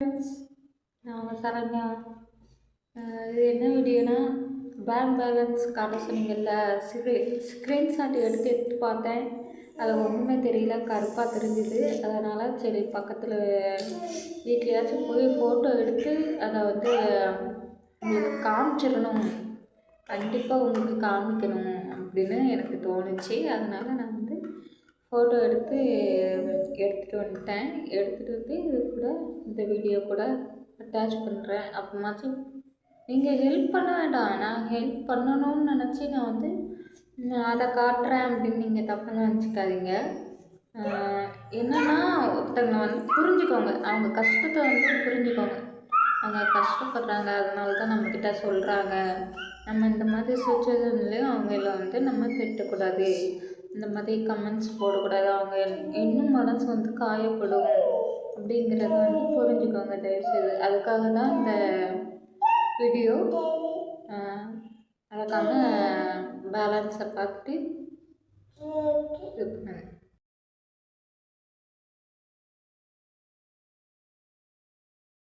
Friends நான் சரண்யா. இது என்ன வீடியோனா பேங்க் பேலன்ஸ் காட்ட சொன்னீங்கல்ல ஸ்க்ரீ ஸ்க்ரீன்ஷாட் எடுத்து எடுத்து பார்த்தேன். அது ஒன்றுமே தெரியல கருப்பாக தெரிஞ்சுது. அதனால் சரி பக்கத்தில் வீட்லையாச்சும் போய் ஃபோட்டோ எடுத்து அதை வந்து உங்களுக்கு காமிச்சிடணும். கண்டிப்பாக உங்களுக்கு காமிக்கணும் அப்படின்னு எனக்கு தோணுச்சு. அதனால் நான் வந்து ஃபோட்டோ எடுத்து எடுத்துகிட்டு வந்துட்டேன். எடுத்துகிட்டு வந்து இது கூட இந்த வீடியோ கூட அட்டாச் பண்ணுறேன் அப்புறமாச்சும் நீங்கள் ஹெல்ப் பண்ண வேண்டாம். நான் ஹெல்ப் பண்ணணும்னு நினச்சி நான் வந்து நான் அதை காட்டுறேன் அப்படின்னு நீங்கள் தப்புன்னு நினச்சிக்காதீங்க. என்னென்னா ஒருத்தவங்க வந்து புரிஞ்சுக்கோங்க. அவங்க கஷ்டத்தை வந்து புரிஞ்சுக்கோங்க. அவங்க கஷ்டப்படுறாங்க. அதனால தான் நம்மக்கிட்ட சொல்கிறாங்க நம்ம இந்த மாதிரி சுச்சுவேஷன்லேயும் அவங்கள வந்து நம்ம திட்டக்கூடாது. இந்த மாதிரி கமெண்ட்ஸ் போடக்கூடாது. அவங்க இன்னும் மனசு வந்து காயப்படும் அப்படிங்கிறத வந்து புரிஞ்சுக்கோங்க தயவுசெய்து. அதுக்காக தான் இந்த வீடியோ அதுக்கான பேலன்ஸை பார்த்துட்டு